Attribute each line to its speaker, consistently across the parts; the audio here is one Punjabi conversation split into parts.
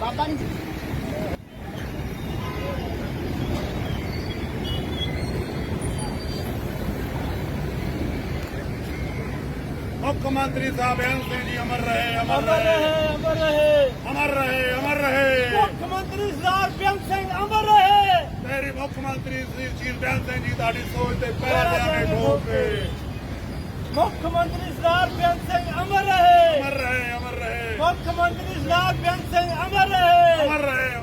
Speaker 1: ਬਾਬਾ ਜੀ।
Speaker 2: ਮੁੱਖ ਮੰਤਰੀ ਸਾਹਿਬ ਬੇਅੰਤ ਸਿੰਘ ਜੀ ਅਮਰ ਰਹੇ ਅਮਰ ਰਹੇ।
Speaker 1: ਅਮਰ ਰਹੇ।
Speaker 2: ਅਮਰ ਰਹੇ ਅਮਰ ਰਹੇ।
Speaker 1: ਮੁੱਖ ਮੰਤਰੀ ਸਰਦਾਰ ਬੇਅੰਤ ਸਿੰਘ ਅਮਰ ਰਹੇ।
Speaker 2: ਮੇਰੀ ਮੁੱਖ ਮੰਤਰੀ ਸ੍ਰੀ ਸ਼ੀਲ ਬੇਅੰਤ ਸਿੰਘ ਜੀ ਤੁਹਾਡੀ ਸੋਚ ਤੇ ਪੈਰ ਲਿਆਣੇ ਠੋਕੇ
Speaker 1: ਮੁੱਖ ਮੰਤਰੀ। ਸਰਦਾਰ ਬੇਅੰਤ ਸਿੰਘ ਅਮਰ ਰਹੇ।
Speaker 2: ਅਮਰ ਰਹੇ ਅਮਰ ਰਹੇ
Speaker 1: ਮੁੱਖ ਮੰਤਰੀ ਸਰਦਾਰ ਬੇਅੰਤ ਸਿੰਘ ਅਮਰ ਰਹੇ।
Speaker 2: ਅਮਰ ਰਹੇ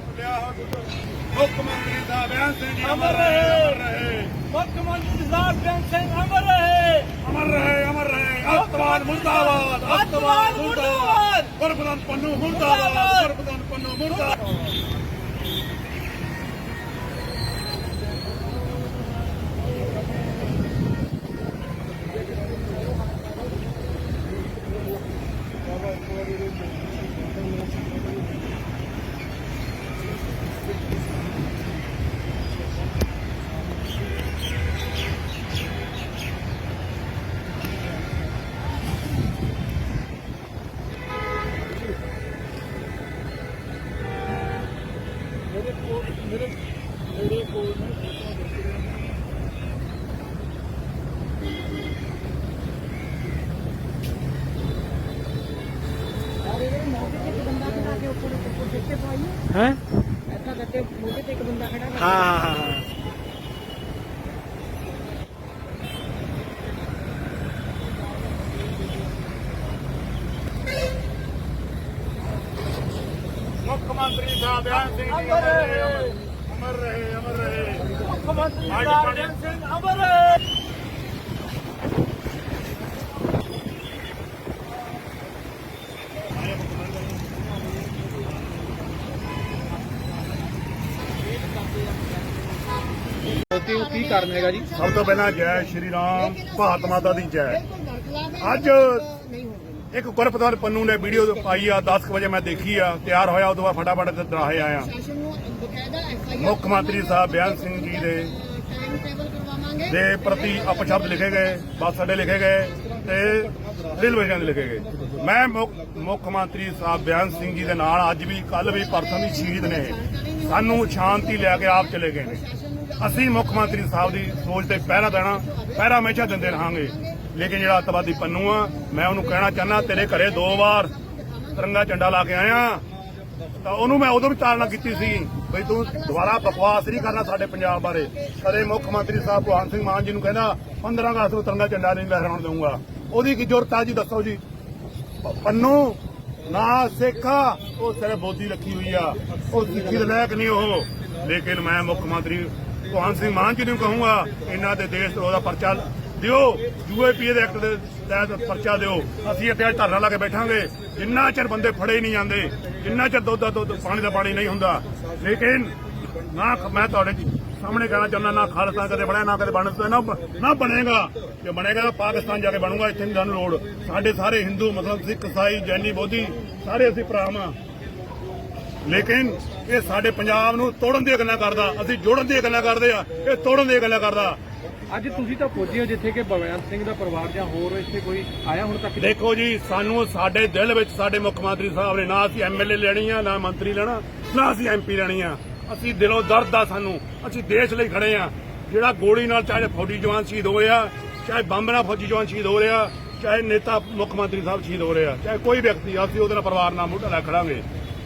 Speaker 2: ਮੁੱਖ ਮੰਤਰੀ ਸਾਹਿਬ ਬੇਅੰਤ ਸਿੰਘ ਜੀ
Speaker 1: ਅਮਰ
Speaker 2: ਰਹੇ
Speaker 1: ਮੁੱਖ ਮੰਤਰੀ ਸਰਦਾਰ ਬੇਅੰਤ ਸਿੰਘ ਅਮਰ ਰਹੇ।
Speaker 2: ਅਮਰ ਰਹੇ ਅਮਰ ਰਹੇ। ਅੱਤਵਾਦ ਮੁਰਦਾਬਾਦ
Speaker 1: ਅੱਤਵਾਦ ਮੁਰਦਾਬਾਦ।
Speaker 2: ਗੁਰਪ੍ਰਧਾਨ ਪੰਨੂ ਮੁਰਦਾਬਾਦ
Speaker 1: ਮੁਰਦਾਬਾਦ।
Speaker 2: 壊れるっていうのは、ਗੁਰਪ੍ਰਧਾਨ ਪੰਨੂ ਮੁਰਦਾਬਾਦ
Speaker 1: ਹੈ।
Speaker 3: ਐਸਾ ਕਰਕੇ ਮੋਢੇ ਤੇ ਇੱਕ ਬੰਦਾ ਖੜਾ
Speaker 1: ਹਾਂ ਹਾਂ ਹਾਂ।
Speaker 2: ਮੁੱਖ ਮੰਤਰੀ ਸਾਹਿਬ ਬੇਅੰਤ ਸਿੰਘ ਜੀ ਅਮਰ ਰਹੇ ਅਮਰ ਰਹੇ ਅਮਰ ਰਹੇ।
Speaker 1: ਮੁੱਖ ਮੰਤਰੀ ਸਰਦਾਰ ਬੇਅੰਤ ਸਿੰਘ ਅਮਰ ਰਹੇ।
Speaker 4: ਤੇ ਉਹ ਕੀ ਕਾਰਨ ਹੈਗਾ ਜੀ?
Speaker 2: ਸਭ ਤੋਂ ਪਹਿਲਾਂ ਜੈ ਸ਼੍ਰੀ ਰਾਮ, ਭਾਰਤ ਮਾਤਾ ਦੀ ਜੈ। ਅੱਜ ਇੱਕ ਗੁਰਪ੍ਰਧਾਨ ਪੰਨੂ ਨੇ ਵੀਡੀਓ ਪਾਈ ਆ 10 ਵਜੇ ਮੈਂ ਦੇਖੀ ਆ, ਤਿਆਰ ਹੋਇਆ, ਉਦੋਂ ਬਾਅਦ ਫਟਾਫਟ ਦਰਾਹੇ ਆਇਆ ਮੁੱਖ ਮੰਤਰੀ ਸਾਹਿਬ ਬਿਆਨ ਸਿੰਘ ਜੀ ਦੇ
Speaker 3: ਟਾਈਮ
Speaker 2: ਦੇ ਪ੍ਰਤੀ ਅਪਸ਼ਬਦ ਲਿਖੇ ਗਏ, ਬੱਸ ਅੱਡੇ ਲਿਖੇ ਗਏ ਤੇ ਰੇਲਵੇ ਸਟੇਸ਼ਨ ਲਿਖੇ ਗਏ। ਮੈਂ ਮੁੱਖ ਮੰਤਰੀ ਸਾਹਿਬ ਬਿਆਨ ਸਿੰਘ ਜੀ ਦੇ ਨਾਲ ਅੱਜ ਵੀ ਕੱਲ ਵੀ ਪਰਸੋਂ ਵੀ ਸ਼ਹੀਦ ਨੇ ਸਾਨੂੰ ਸ਼ਾਂਤੀ ਲੈ ਕੇ ਆਪ ਚਲੇ ਗਏ ਨੇ। ਅਸੀਂ ਮੁੱਖ ਮੰਤਰੀ ਸਾਹਿਬ ਦੀ ਸੋਚ ਤੇ ਪਹਿਰਾ ਦੇਣਾ, ਪਹਿਰਾ ਹਮੇਸ਼ਾ ਦਿੰਦੇ ਰਹਾਂਗੇ। ਲੇਕਿਨ ਜਿਹੜਾ ਅੱਤਵਾਦੀ ਪੰਨੂ ਆ, ਮੈਂ ਉਹਨੂੰ ਕਹਿਣਾ ਚਾਹਨਾ ਤੇਰੇ ਘਰੇ ਦੋ ਵਾਰ ਤਿਰੰਗਾ ਝੰਡਾ ਲਾ ਕੇ ਆਇਆ। ਤਾਂ ਉਹਨੂੰ ਮੈਂ ਉਦੋਂ ਵੀ ਤਾੜਨਾ ਕੀਤੀ ਸੀ, ਬਈ ਤੂੰ ਦੁਬਾਰਾ ਬਕਵਾਸ ਨਹੀਂ ਕਰਨਾ ਸਾਡੇ ਪੰਜਾਬ ਬਾਰੇ। ਕਦੇ ਮੁੱਖ ਮੰਤਰੀ ਸਾਹਿਬ ਭਗਵੰਤ ਸਿੰਘ ਮਾਨ ਜੀ ਨੂੰ ਕਹਿੰਦਾ 15 ਅਗਸਤ ਨੂੰ ਤਿਰੰਗਾ ਝੰਡਾ ਨਹੀਂ ਲਹਿਰਾਉਣ ਦਊਂਗਾ। ਉਹਦੀ ਕੀ ਜ਼ਰੂਰਤ ਆ ਜੀ, ਦੱਸੋ ਜੀ। ਪ- ਪੰਨੂ, ਨਾ ਸਿੱਖਾ, ਉਹ ਸਿਰੇ ਬੋਦੀ ਰੱਖੀ ਹੋਈ ਆ। ਉਹ ਸਿੱਖੀ ਦੇ ਲਾਇਕ ਨਹੀਂ ਉਹ। ਲੇਕਿਨ ਮੈਂ ਮੁੱਖ ਮੰਤਰੀ ਭਗਵੰਤ ਸਿੰਘ ਮਾਨ ਜੀ ਨੂੰ ਕਹੂੰਗਾ, ਇਹਨਾਂ ਦੇ ਦੇਸ਼ ਤੋਂ ਪਰਚਾ ਦਿਓ ਯੂਏਪੀਏ ਦੇ ਐਕਟ ਦੇ ਤਹਿਤ ਪਰਚਾ ਦਿਓ। ਅਸੀਂ ਇੱਥੇ ਅੱਜ ਧਰਨਾ ਲਾ ਕੇ ਬੈਠਾਂਗੇ। ਜਿੰਨਾ ਚਿਰ ਬੰਦੇ ਫੜੇ ਨਹੀਂ ਜਾਂਦੇ, ਜਿੰਨਾ ਚਿਰ ਦੁੱਧ ਦਾ ਦੁੱਧ, ਪਾਣੀ ਦਾ ਪਾਣੀ ਨਹੀਂ ਹੁੰਦਾ। ਲੇਕਿਨ ਨਾ ਮੈਂ ਤੁਹਾਡੇ ਸਾਹਮਣੇ ਕਹਿਣਾ ਚਾਹੁੰਦਾ, ਨਾ ਖਾਲਸਾ ਕਦੇ ਬਣਿਆ, ਨਾ ਕਦੇ ਬਣ ਨਾ ਨਾ ਬਣੇਗਾ। ਜੇ ਬਣੇਗਾ ਤਾਂ ਪਾਕਿਸਤਾਨ ਜਾ ਕੇ ਬਣੂਗਾ, ਇੱਥੇ ਨਹੀਂ ਸਾਨੂੰ ਲੋੜ। ਸਾਡੇ ਸਾਰੇ ਹਿੰਦੂ ਮਤਲਬ ਸਿੱਖ, ਇਸਾਈ, ਜੈਨੀ, ਬੋਧੀ, ਸਾਰੇ ਅਸੀਂ ਭਰਾਵਾਂ ਲੇਕਿਨ ਇਹ ਸਾਡੇ ਪੰਜਾਬ ਨੂੰ ਤੋੜਨ ਦੀਆਂ ਗੱਲਾਂ ਕਰਦਾ ਅਸੀਂ ਜੋੜਨ ਦੀਆਂ ਗੱਲਾਂ ਕਰਦੇ ਆ ਇਹ ਤੋੜਨ ਦੀਆਂ ਗੱਲਾਂ ਕਰਦਾ।
Speaker 4: ਅੱਜ ਤੁਸੀਂ ਤਾਂ ਪਹੁੰਚੇ ਹੋ ਜਿੱਥੇ ਕਿ ਬਵਿਆਨ ਸਿੰਘ ਦਾ ਪਰਿਵਾਰ ਜਾਂ ਹੋਰ ਇੱਥੇ ਕੋਈ ਆਇਆ ਹੁਣ ਤੱਕ?
Speaker 2: ਦੇਖੋ ਜੀ ਸਾਨੂੰ ਸਾਡੇ ਦਿਲ ਵਿੱਚ ਸਾਡੇ ਮੁੱਖ ਮੰਤਰੀ ਸਾਹਿਬ ਨੇ ਨਾ ਅਸੀਂ ਐਮਐਲਏ ਲੈਣੀ ਆ ਨਾ ਮੰਤਰੀ ਲੈਣਾ ਨਾ ਅਸੀਂ ਐਮਪੀ ਲੈਣੀ ਆ। ਅਸੀਂ ਦਿਲੋਂ ਦਰਦ ਆ ਸਾਨੂੰ ਅਸੀਂ ਦੇਸ਼ ਲਈ ਖੜੇ ਆ। ਜਿਹੜਾ ਗੋਲੀ ਨਾਲ ਚਾਹੇ ਫੌਜੀ ਜਵਾਨ ਸ਼ਹੀਦ ਹੋਏ ਆ ਚਾਹੇ ਬੰਬ ਨਾਲ ਫੌਜੀ ਜਵਾਨ ਸ਼ਹੀਦ ਹੋ ਰਿਹਾ ਚਾਹੇ ਨੇਤਾ ਮੁੱਖ ਮੰਤਰੀ ਸਾਹਿਬ ਸ਼ਹੀਦ ਹੋ ਰਿਹਾ ਚਾਹੇ ਕੋਈ ਵਿਅਕਤੀ ਆ, ਅਸੀਂ ਉਹਦੇ ਨਾਲ ਪਰਿਵਾਰ ਨਾਲ ਮੁੱਢ ਲਾ ਖੜਾਂਗੇ।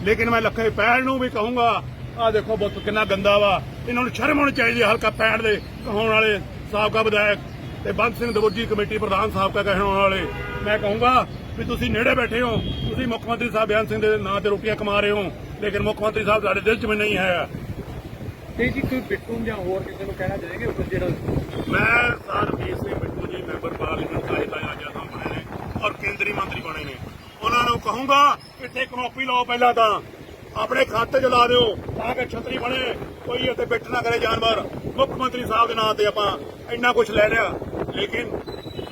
Speaker 2: ਲੇਕਿਨ ਮੈਂ ਲੱਖੇ ਪੈਣ ਨੂੰ ਵੀ ਕਹੂੰਗਾ ਆ ਦੇਖੋ ਬੁੱਤ ਕਿੰਨਾ ਗੰਦਾ ਵਾ। ਇਹਨਾਂ ਨੂੰ ਸ਼ਰਮ ਆਉਣੀ ਚਾਹੀਦੀ ਹੈ ਹਲਕਾ ਪੈਣ ਦੇ ਕਹਾਉਣ ਵਾਲੇ ਸਾਬਕਾ ਵਿਧਾਇਕ ਤੇ ਬੰਦ ਸਿੰਘ ਦਬੋਜੀ ਕਮੇਟੀ ਪ੍ਰਧਾਨ ਸਾਬਕਾ ਕਹਿਣ ਵਾਲੇ। ਮੈਂ ਕਹੂੰਗਾ ਵੀ ਤੁਸੀਂ ਨੇੜੇ ਬੈਠੇ ਹੋ ਤੁਸੀਂ ਮੁੱਖ ਮੰਤਰੀ ਸਾਹਿਬ ਬਿਆਨ ਸਿੰਘ ਦੇ ਨਾਂ ਤੇ ਰੋਟੀਆਂ ਕਮਾ ਰਹੇ ਹੋ ਲੇਕਿਨ ਮੁੱਖ ਮੰਤਰੀ ਸਾਹਿਬ ਸਾਡੇ ਦਿਲ 'ਚ ਵੀ ਨਹੀਂ ਹੈ।
Speaker 4: ਤੇ ਜੀ ਕੋਈ ਬਿੱਟੂ ਜਾਂ ਹੋਰ ਕਿਸੇ ਨੂੰ ਕਹਿਣਾ ਚਾਹੇਗੇ ਉਸ ਜਿਹੜਾ
Speaker 2: ਮੈਂ ਸਰ ਵੀਰ ਸਿੰਘ ਬਿੱਟੂ ਜੀ ਮੈਂਬਰ ਪਾਰਲੀਮੈਂਟ ਦਾ ਹਿੱਤਾ ਰਾਜਾ ਸਾਹਿਬ ਬਣੇ ਨੇ ਔਰ ਕੇਂਦਰੀ ਮੰਤਰੀ ਬਣੇ ਨੇ। ਉਹਨਾਂ ਨੂੰ ਕਹੂੰਗਾ ਇੱਥੇ ਕਨੋਪੀ ਲਾਓ ਪਹਿਲਾਂ ਤਾਂ। ਆਪਣੇ ਖਾਤੇ 'ਚ ਲਾ ਦਿਓ ਤਾਂ ਕਿ ਛਤਰੀ ਬਣੇ। ਕੋਈ ਇੱਥੇ ਬੈਠ ਨਾ ਕਰੇ ਜਾਨਵਰ। ਮੁੱਖ ਮੰਤਰੀ ਸਾਹਿਬ ਦੇ ਨਾਂ ਤੇ ਆਪਾਂ ਇੰਨਾ ਕੁਝ ਲੈ ਲਿਆ। ਲੇਕਿਨ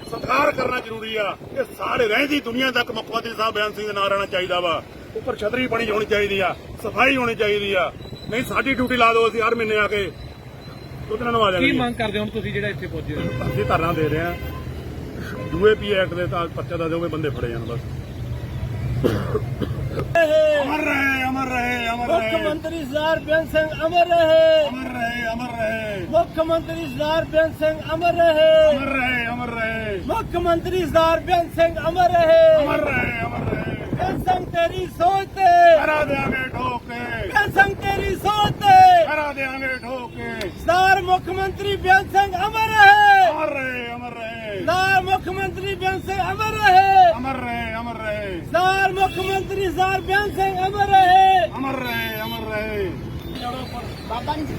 Speaker 2: ਸਤਿਕਾਰ ਕਰਨਾ ਜ਼ਰੂਰੀ ਆ। ਇਹ ਸਾਰੇ ਰਹਿੰਦੀ ਦੁਨੀਆ ਤੱਕ ਮੁੱਖ ਮੰਤਰੀ ਸਾਹਿਬ ਬਿਆਨ ਸਿੰਘ ਦੇ ਨਾਂ ਰਹਿਣਾ ਚਾਹੀਦਾ ਵਾ। ਉੱਪਰ ਛਤਰੀ ਬਣੀ ਹੋਣੀ ਚਾਹੀਦੀ ਆ ਸਫ਼ਾਈ ਹੋਣੀ ਚਾਹੀਦੀ ਆ। ਨਹੀਂ ਸਾਡੀ ਡਿਊਟੀ ਲਾ ਦਿਓ ਅਸੀਂ ਹਰ ਮਹੀਨੇ ਆ ਕੇ। ਉਹਦੇ ਨਾਲ ਆ
Speaker 4: ਕੀ
Speaker 2: ਜਾਣਗੇ
Speaker 4: ਮੰਗ ਕਰਦੇ ਹੋ ਹੁਣ ਤੁਸੀਂ ਜਿਹੜਾ ਇੱਥੇ ਪਹੁੰਚੇ ਹੋ?
Speaker 2: ਅਸੀਂ ਧਰਨਾ ਦੇ ਰਹੇ ਹਾਂ ਯੂਏਪੀ ਐਕਟ ਦੇ ਤਾਂ ਪਰਚਾ ਦਾ ਦੋਵੇਂ ਬੰਦੇ ਫੜੇ ਜਾਣ ਬਸ। ਅਮਰ ਰਹੇ ਅਮਰ ਅਮਰ
Speaker 1: ਮੁੱਖ
Speaker 2: ਰਹੇ
Speaker 1: ਮੰਤਰੀ ਸਰਦਾਰ ਬੇਅੰਤ ਸਿੰਘ ਅਮਰ ਰਹੇ
Speaker 2: ਅਮਰ ਰਹੇ ਅਮਰ ਰਹੇ
Speaker 1: ਮੁੱਖ ਮੰਤਰੀ ਸਰਦਾਰ ਬੇਅੰਤ ਸਿੰਘ ਅਮਰ ਰਹੇ
Speaker 2: ਅਮਰ ਰਹੇ ਅਮਰ ਰਹੇ
Speaker 1: ਮੁੱਖ ਮੰਤਰੀ ਸਰਦਾਰ ਬੇਅੰਤ ਸਿੰਘ ਅਮਰ ਰਹੇ
Speaker 2: ਅਮਰ ਰਹੇ ਅਮਰ ਰਹੇ
Speaker 1: ਬੇਅੰਤ ਸਿੰਘ ਤੇਰੀ ਸੋਚ ਤੇ
Speaker 2: ਕਰਾ ਦੇਾਂਗੇ ਠੋਕੇ
Speaker 1: ਬੇਅੰਤ ਸਿੰਘ ਤੇਰੀ ਸੋਚ ਤੇ
Speaker 2: ਕਰਾ ਦੇਾਂਗੇ ਠੋਕੇ
Speaker 1: ਸਰਦਾਰ ਮੁੱਖ ਮੰਤਰੀ ਬੇਅੰਤ ਸਿੰਘ ਅਮਰ ਰਹੇ
Speaker 2: ਅਮਰ ਰਹੇ ਅਮਰ
Speaker 1: ਸਰਦਾਰ ਮੁੱਖ ਮੰਤਰੀ ਬੇਅੰਤ ਸਿੰਘ ਅਮਰ ਰਹੇ।
Speaker 2: ਅਮਰ ਰਹੇ ਅਮਰ ਰਹੇ।
Speaker 1: ਸਰਦਾਰ ਮੁੱਖ ਮੰਤਰੀ ਸਰਦਾਰ ਬੇਅੰਤ ਸਿੰਘ ਅਮਰ ਰਹੇ।
Speaker 2: ਅਮਰ ਰਹੇ ਅਮਰ ਰਹੇ।
Speaker 3: ਬਾਬਾ ਜੀ।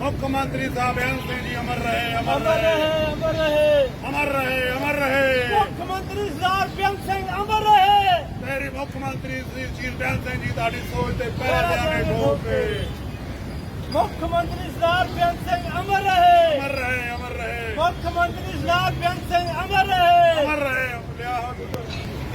Speaker 2: ਮੁੱਖ ਮੰਤਰੀ ਸਾਹਿਬ ਬੇਅੰਤ ਸਿੰਘ ਜੀ ਅਮਰ ਰਹੇ ਅਮਰ ਰਹੇ
Speaker 1: ਅਮਰ ਰਹੇ।
Speaker 2: ਅਮਰ ਰਹੇ ਅਮਰ ਰਹੇ
Speaker 1: ਮੁੱਖ ਮੰਤਰੀ ਸਰਦਾਰ ਬੇਅੰਤ ਸਿੰਘ ਅਮਰ ਰਹੇ
Speaker 2: ਤੇਰੀ ਮੁੱਖ ਮੰਤਰੀ ਸ੍ਰੀ ਬੇਅੰਤ ਸਿੰਘ ਜੀ ਤੁਹਾਡੀ ਸੋਚ ਤੇ ਪੈਰ ਦੇਾਂਗੇ ਠੋਕੇ
Speaker 1: ਮੁੱਖ ਮੰਤਰੀ ਸਰਦਾਰ ਬੇਅੰਤ ਸਿੰਘ ਅਮਰ ਰਹੇ।
Speaker 2: ਅਮਰ ਰਹੇ ਅਮਰ ਰਹੇ।
Speaker 1: ਮੁੱਖ ਮੰਤਰੀ ਸਰਦਾਰ ਬੇਅੰਤ ਸਿੰਘ ਅਮਰ ਰਹੇ।
Speaker 2: ਅਮਰ ਰਹੇ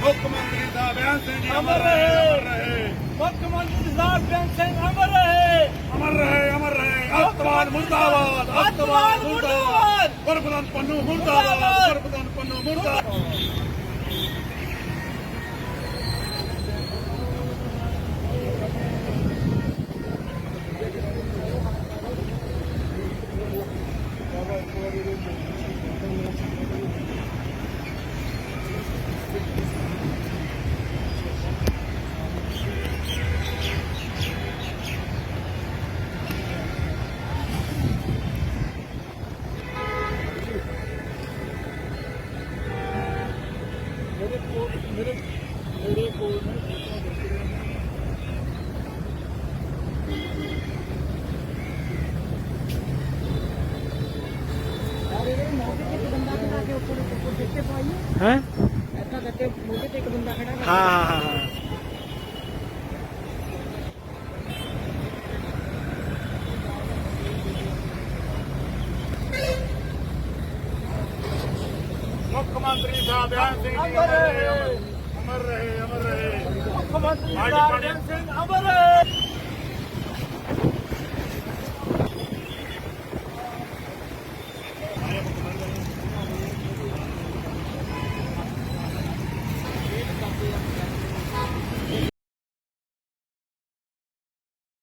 Speaker 2: ਮੁੱਖ ਮੰਤਰੀ ਸਾਹਿਬ ਬੇਅੰਤ ਸਿੰਘ ਜੀ
Speaker 1: ਅਮਰ
Speaker 2: ਰਹੇ
Speaker 1: ਰਹੇ।
Speaker 2: ਅਮਰ ਰਹੇ।
Speaker 1: ਮੁੱਖ ਮੰਤਰੀ ਸਰਦਾਰ ਬੇਅੰਤ ਸਿੰਘ ਅਮਰ ਰਹੇ।
Speaker 2: ਅਮਰ ਰਹੇ ਅਮਰ ਰਹੇ। ਅੱਤਵਾਦ ਮੁਰਦਾਬਾਦ
Speaker 1: ਅੱਤਵਾਦ ਮੁਰਦਾਬਾਦ।
Speaker 2: ਗੁਰਪ੍ਰਧਾਨ ਪੰਨੂ ਮੁਰਦਾਬਾਦ। ਗੁਰਪ੍ਰਧਾਨ ਪੰਨੂ ਮੁਰਦਾਬਾਦ।
Speaker 3: Давай, повернем. ਉੱਪਰ ਉੱਪਰ ਦੇਖੇ ਪਾਈ
Speaker 4: ਹੈ?
Speaker 3: ਐਸਾ ਕਰਕੇ ਮੋਢੇ ਤੇ ਇੱਕ ਬੰਦਾ ਖੜਾ ਕਰ
Speaker 4: ਹਾਂ ਹਾਂ ਹਾਂ।
Speaker 2: ਮੁੱਖ ਮੰਤਰੀ ਸਾਹਿਬ ਬੇਅੰਤ ਸਿੰਘ ਜੀ ਅਮਰ ਰਹੇ ਅਮਰ ਰਹੇ ਅਮਰ ਰਹੇ।
Speaker 1: ਮੁੱਖ ਮੰਤਰੀ
Speaker 2: ਹਾਂਜੀ।
Speaker 1: ਬੇਅੰਤ ਸਿੰਘ ਅਮਰ ਰਹੇ।